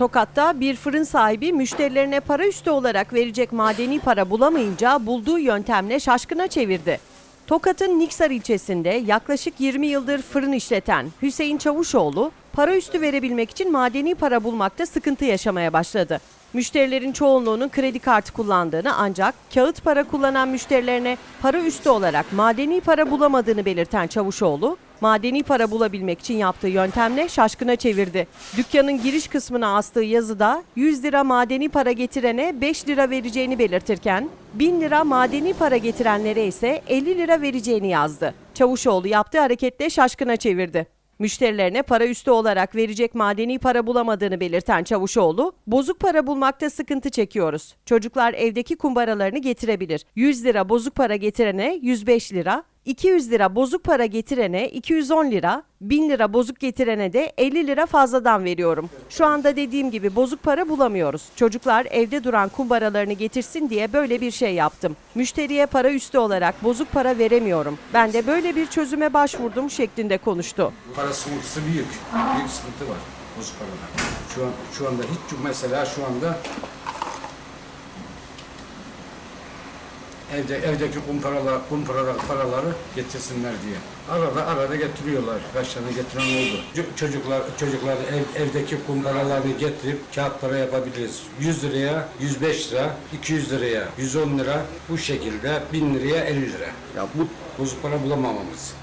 Tokat'ta bir fırın sahibi müşterilerine para üstü olarak verecek madeni para bulamayınca bulduğu yöntemle şaşkına çevirdi. Tokat'ın Niksar ilçesinde yaklaşık 20 yıldır fırın işleten Hüseyin Çavuşoğlu, para üstü verebilmek için madeni para bulmakta sıkıntı yaşamaya başladı. Müşterilerin çoğunluğunun kredi kartı kullandığını ancak kağıt para kullanan müşterilerine para üstü olarak madeni para bulamadığını belirten Çavuşoğlu, madeni para bulabilmek için yaptığı yöntemle şaşkına çevirdi. Dükkanın giriş kısmına astığı yazıda 100 lira madeni para getirene 5 lira vereceğini belirtirken 1000 lira madeni para getirenlere ise 50 lira vereceğini yazdı. Çavuşoğlu yaptığı hareketle şaşkına çevirdi. Müşterilerine para üstü olarak verecek madeni para bulamadığını belirten Çavuşoğlu, bozuk para bulmakta sıkıntı çekiyoruz. Çocuklar evdeki kumbaralarını getirebilir. 100 lira bozuk para getirene 105 lira, 200 lira bozuk para getirene 210 lira, 1000 lira bozuk getirene de 50 lira fazladan veriyorum. Şu anda dediğim gibi bozuk para bulamıyoruz. Çocuklar evde duran kumbaralarını getirsin diye böyle bir şey yaptım. Müşteriye para üstü olarak bozuk para veremiyorum. Ben de böyle bir çözüme başvurdum şeklinde konuştu. Para sıkıntısı büyük. Büyük sıkıntı var bozuk parada. Şu an şu anda hiç mesela şu anda evde evdeki kum paralar, kum paralar, paraları getirsinler diye. Arada arada getiriyorlar. Kaç tane getiren oldu. Çocuklar çocuklar ev, evdeki kum paralarını getirip kağıt para yapabiliriz. 100 liraya 105 lira, 200 liraya 110 lira bu şekilde 1000 liraya 50 lira. Ya bu bozuk para bulamamamız.